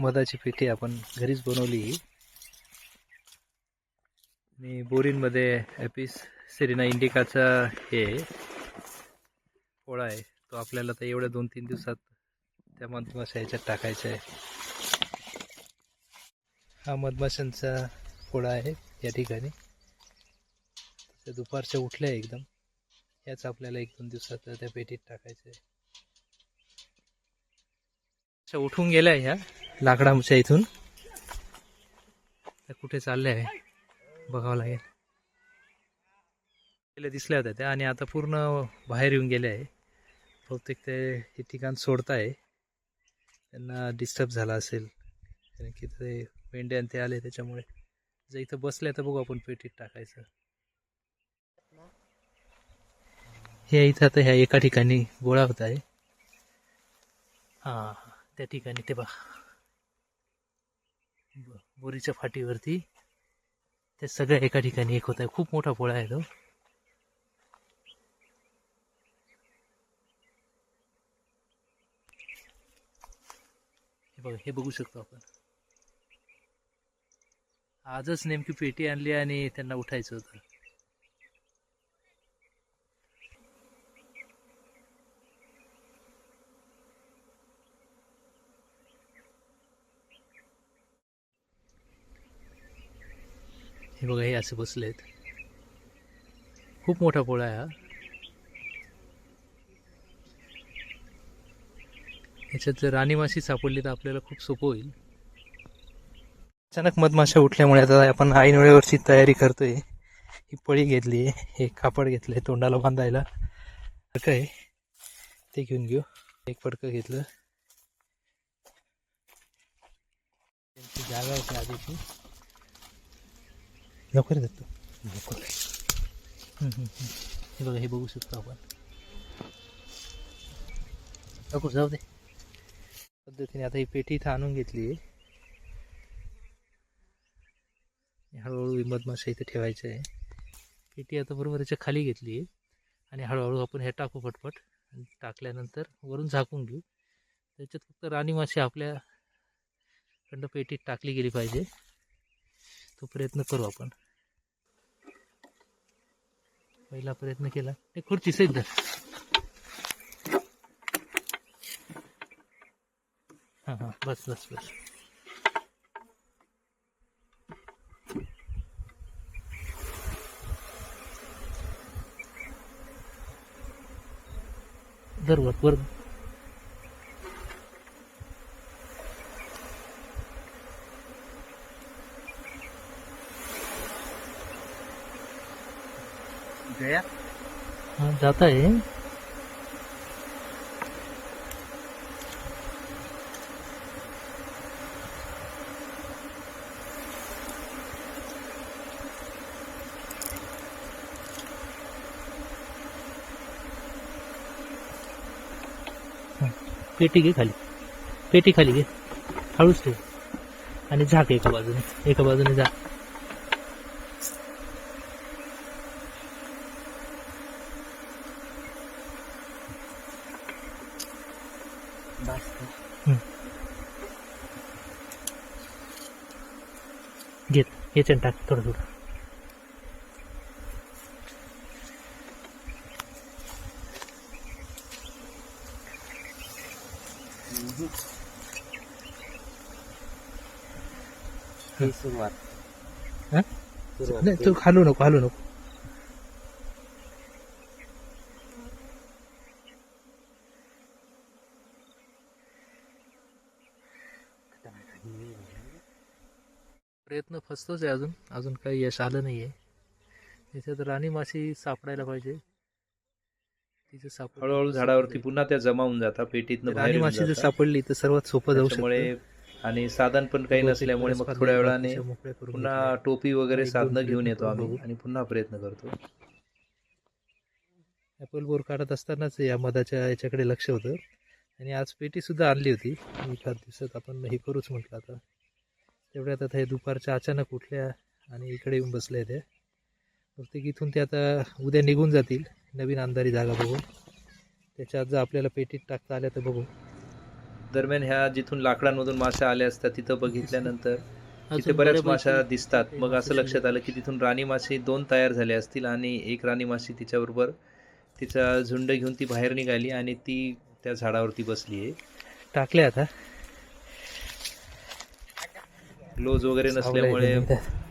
मधाची पेटी आपण घरीच बनवली. आणि बोरींमध्ये ॲपिस सेरिना इंडिकाचा हे पोळा आहे. तो आपल्याला तर एवढ्या दोन तीन दिवसात त्या मधमाशा ह्याच्यात टाकायचा आहे. हा मधमाशांचा पोळा आहे या ठिकाणी. त्या दुपारच्या उठल्या एकदम. याच आपल्याला एक दोन दिवसात त्या पेटीत टाकायचं आहे. उठून गेल्या ह्या. लाकडाच्या इथून. कुठे चालले आहे? बघावं लागेल. गेल्या दिसल्या होत्या त्या आणि आता पूर्ण बाहेर येऊन गेले आहे. बहुतेक ते हे ठिकाण सोडताय. त्यांना डिस्टर्ब झाला असेल. कारण की ते मेंढ्या आणि ते आले त्याच्यामुळे. जर इथं बसल्या तर बघू आपण पेटीत टाकायचं. हे इथं आता ह्या एका ठिकाणी गोळा होत आहे. हां हां. त्या ठिकाणी ते बघा. बोरीच्या फाटीवरती. ते सगळ्या एका ठिकाणी एक होत आहे खूप मोठा पोळा आहे तो. हे बघा हे बघू शकतो आपण. आजच नेमकी पेटी आणली आणि त्यांना उठायचं होतं. हे बघा हे असे बसलेत. खूप मोठा पोळा आहे हा. ह्याच्यात जर राणी माशी सापडली तर आपल्याला खूप सोपं होईल. अचानक मधमाशा उठल्यामुळे आता आपण ऐन वेळेवरची तयारी करतोय. ही पळी घेतली आहे हे कापड घेतलंय तोंडाला बांधायला. काय ते घेऊन घेऊ. एक फडकं घेतलं. त्यांची जागा होती आधीची. लवकर जातो लवकर हे बघा हे बघू शकतो आपण. नको जाऊ दे. पद्धतीने आता ही पेटी इथं आणून घेतली आहे. हळूहळू मधमाशा इथे ठेवायचं आहे. पेटी आता बरोबर याच्या खाली घेतली आहे. आणि हळूहळू आपण हे टाकू पटपट. आणि टाकल्यानंतर वरून झाकून घेऊ. त्याच्यात फक्त राणी माशी आपल्या खंड पेटीत टाकली गेली पाहिजे. तो प्रयत्न करू आपण. पहिला प्रयत्न केला. ते खुर्ची सहित धर हा. बस बस बस. धर वर. गया हाँ जाता है पेटी घे खाली. पेटी खाली घे. हळूच ठेव. आणि झाक एका बाजूने. एका बाजूने झाक. घेत याच्यानं टाक थोडं थोडं? सुरुवात. नाही तू खालू नको खालू नको. प्रयत्न फसतोच आहे अजून. अजून काही यश आलं नाही आहे त्याच्यात राणी माशी सापडायला पाहिजे. तिचं सापड हळूहळू झाडावरती पुन्हा त्या जमा होऊन जातात पेटीतनं बाहेर राणी माशी जर. सापडली तर सर्वात सोपं जाऊ शकतं. आणि साधन पण काही नसल्यामुळे मग थोड्या वेळाने पुन्हा. टोपी वगैरे साधनं घेऊन येतो आम्ही. आणि पुन्हा प्रयत्न करतो. ॲपल बोर काढत असतानाच या मधाच्या याच्याकडे लक्ष होतं. आणि आज पेटी सुद्धा आणली होती. एखाद दिवसात आपण हे करूच म्हटलं आता. तेवढ्यात आता हे दुपारच्या अचानक उठल्या आणि इकडे येऊन बसल्या त्या प्रत्येक इथून ते आता उद्या निघून जातील नवीन अंधारी जागा बघून. त्याच्या आज जर आपल्याला पेटीत टाकता आल्या तर बघू. दरम्यान ह्या जिथून लाकडांमधून माशा आल्या असतात तिथं बघितल्यानंतर तिथे बऱ्याच माशा दिसतात. मग मासे असं लक्षात आलं की तिथून राणी माशी दोन तयार झाले असतील आणि एक राणी माशी तिच्याबरोबर तिचा झुंड घेऊन ती बाहेर निघाली आणि ती त्या झाडावरती बसली आहे टाकले आता. ग्लोज वगैरे नसल्यामुळे.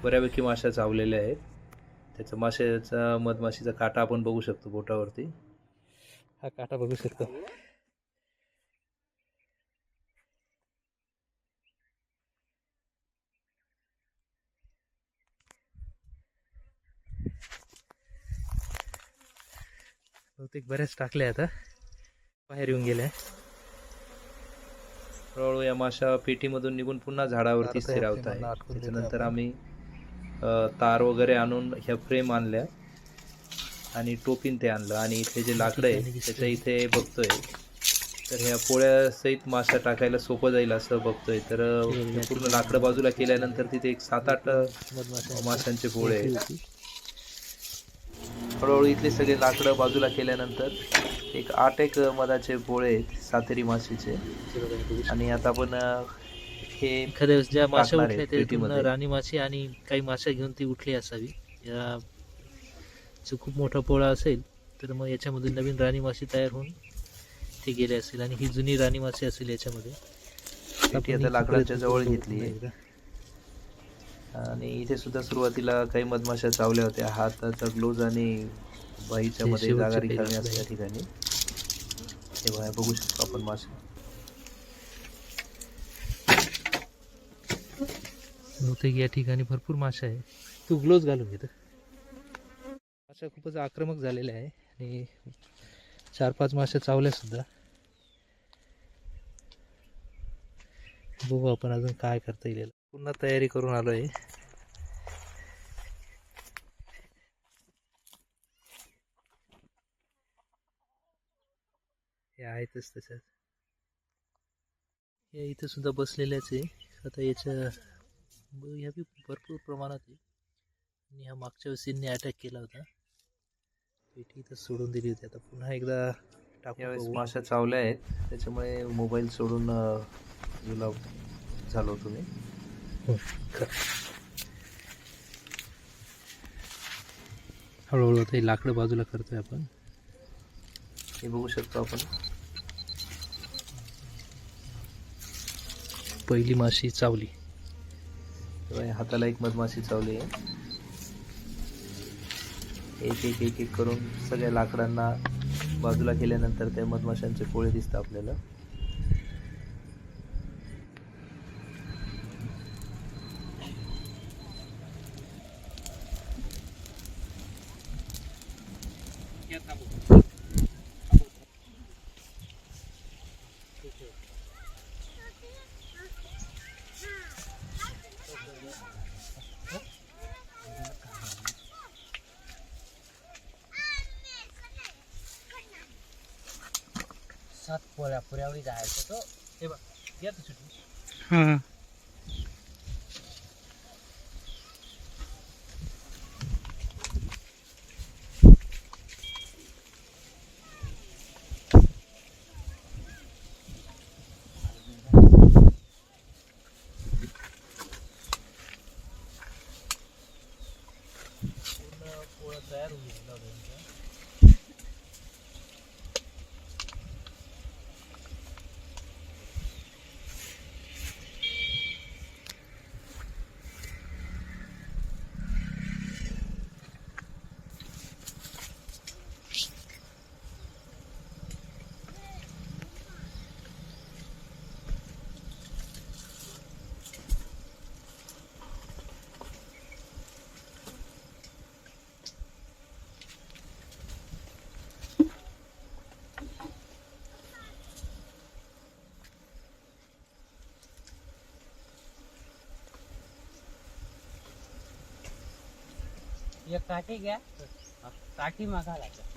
बऱ्यापैकी माशा चावलेल्या आहेत. त्याचा माशाचा मधमाशीचा काटा आपण बघू शकतो बोटावरती. हा काटा बघू शकतो. बहुतेक बऱ्याच टाकल्या आता. बाहेर येऊन गेल्या. हळूहळू या माशा पेटीमधून निघून पुन्हा झाडावरती स्थिरावत आहे त्याच्यानंतर. आम्ही तार वगैरे आणून ह्या फ्रेम आणल्या आणि टोपीन ते आणलं आणि इथे जे लाकडं आहे. त्याच्या इथे बघतोय तर ह्या पोळ्यासहित माशा टाकायला सोपं जाईल असं बघतोय तर पूर्ण लाकडं बाजूला केल्यानंतर तिथे एक सात आठ माशांचे पोळे आहेत होती. हळूहळू इथले सगळे लाकडं बाजूला केल्यानंतर एक आठ एक मधाचे पोळे आहेत सातेरी माशीचे. आणि आता आपण हे एखाद्या ज्या माशा उठल्या. राणी माशी आणि काही माशा घेऊन ती उठली असावी या जो खूप मोठा पोळा असेल तर मग याच्यामधून नवीन राणी माशी तयार होऊन ते गेले असेल आणि ही जुनी राणी माशी असेल याच्यामध्ये लाकडाच्या जवळ घेतली. आणि इथे सुद्धा सुरुवातीला काही मधमाशा चावल्या होत्या. हाताचा ग्लोज आणि बाईच्या मध्ये जागा रिकामी. असल्या ठिकाणी. हे बघा बघू शकतो आपण मासे. बहुतेक या ठिकाणी भरपूर माशा आहे तू ग्लोज घालून घेतो माशा खूपच आक्रमक झालेल्या आहे आणि चार पाच माशा चावल्या सुद्धा. बघू आपण अजून काय करता येईल. पुन्हा तयारी करून आलो आहे आहेतच तसंच या इथं सुद्धा बसलेल्याच आहे. आता याच्या ह्या बी भरपूर प्रमाणात आहे. आणि ह्या मागच्या वेळेस अटॅक केला होता. पेटी इथं सोडून दिली होती. आता पुन्हा एकदा टाकून. माशा चावल्या आहेत. त्याच्यामुळे मोबाईल सोडून बाजूला झालो तुम्ही हळूहळू आता हे लाकडं बाजूला करतोय आपण. हे बघू शकतो आपण. पहिली माशी चावली. हाताला एक मधमाशी चावली आहे. एक एक एक एक करून सगळ्या लाकडांना बाजूला केल्यानंतर त्या मधमाशांचे पोळे दिसतात आपल्याला. सात पुऱ्यावरी जायचं तो हे बघ या ती एक काठी घ्या काठी मागा लागेल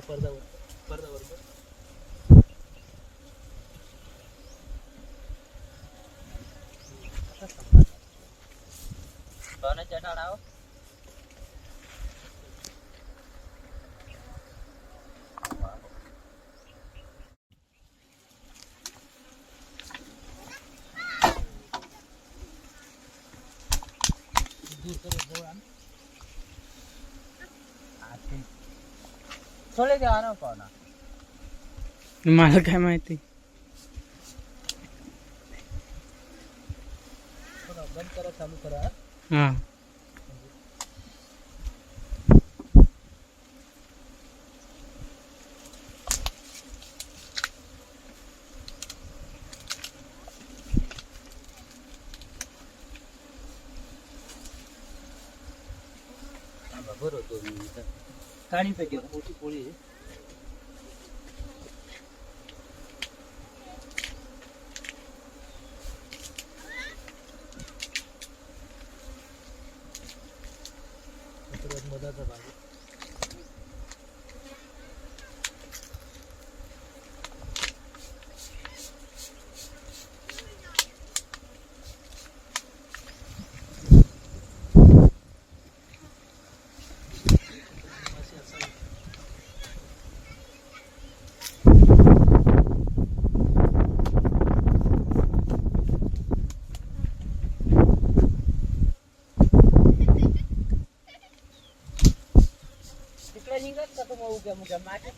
पडदावर पडदावर कोणाच्या डाळावर सोले द्या ना कोणा मला काय माहिती बंद करा चालू करा हा बरोबर दोन मिनिटं काळी पेटी मोठी पोळी आहे सर्वात का तुम्ही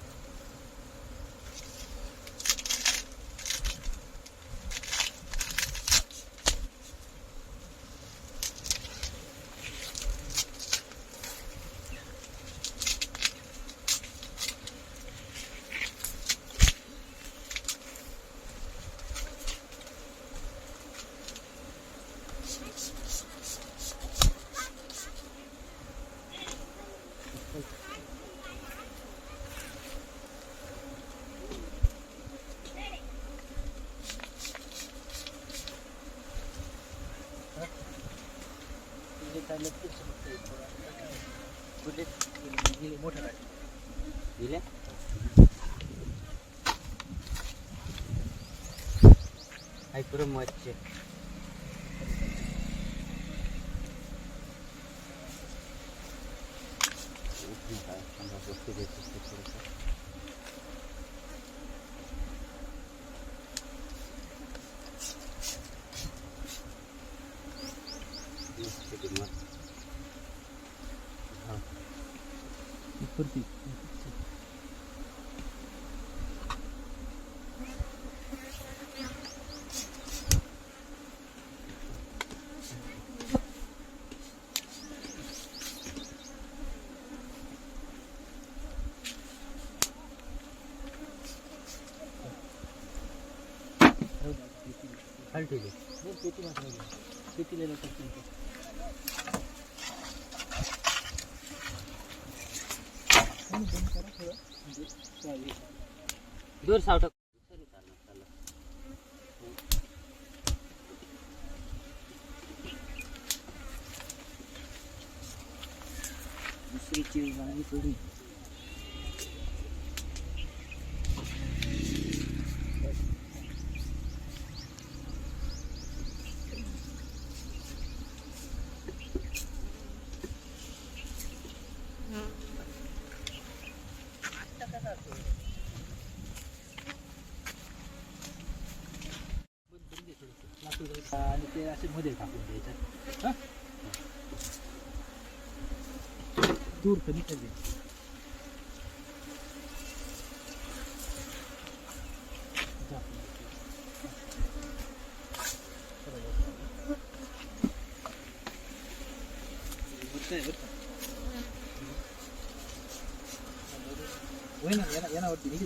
मोठं काय दिले ऐकून मच्छे वरती. खाली ठेवले नाही, पेटी मात्र नाही. पेटीला नको पेटी. आणि बंद करा थोडं. म्हणजे चालेल. दूर सावट आणि ते असे मध्ये टाकून द्यायचं हा? दूर कमी कर द्यायचं होय ना येणार येणावरती निघी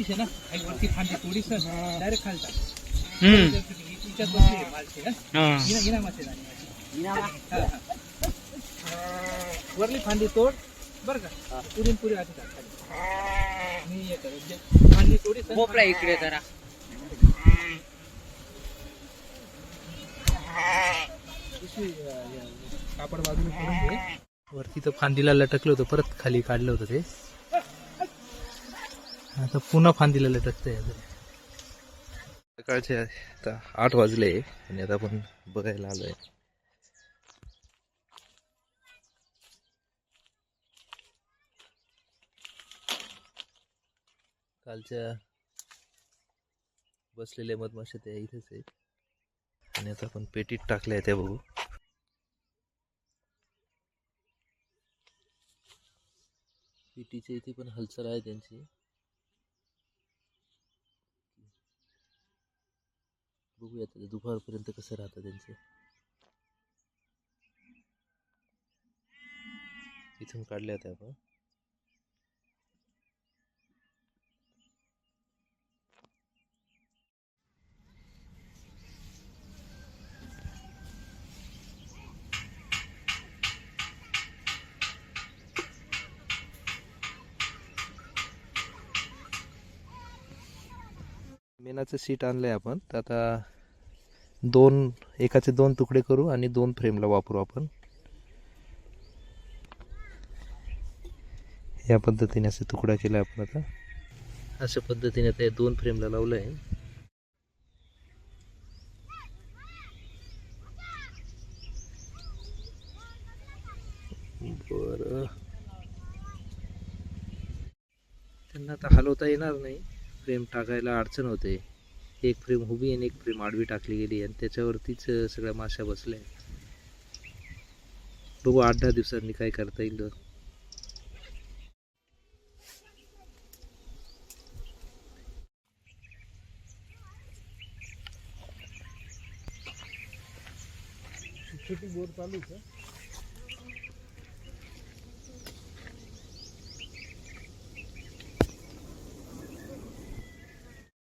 वरतीच आहे ना? काही वरती फांदी थोडीस डायरेक्ट खालता हम्म. तुमच्यात बसली आहे मालशी ना? हा. हिना हिना मासे झाली इनामा. हा, हा. वरली फांदी तोड. बरं का? पुरी पुरी आधी टाक खाली. मी हे करेन. जे फांदी तोडी सर, भोपळा इकडे जरा. कापड बाजूला घे. वरती तर फांदीला लटकलं होतं. परत खाली काढलं होतं ते. आता पुन्हा फांदीला लटकतंय सकाळचे आता आठ वाजले आणि आता आपण बघायला आलोय. कालच्या बसलेल्या मधमाशा त्या इथेच आहेत. आणि आता आपण पेटीत टाकल्या आहेत त्या बघू. पेटीच्या इथे पण हालचाल आहे त्यांची. बघूया आता दुपारपर्यंत कसं राहतं त्यांचं. इथून काढल्या होत्या आपण. मेनाचं सीट आणलं आहे आपण तर आता दोन एकाचे दोन तुकडे करू आणि दोन फ्रेमला वापरू आपण. या पद्धतीने असे तुकडा केला आपण आता. अशा पद्धतीने आता या दोन फ्रेमला लावलं आहे बरं. त्यांना आता हलवता येणार नाही. फ्रेम टाकायला अडचण होते. एक फ्रेम उभी आणि एक फ्रेम आडवी टाकली गेली आणि त्याच्यावरतीच सगळ्या माश्या बसल्या. बघू आठ दहा दिवसांनी काय करता येईल. बोर चालू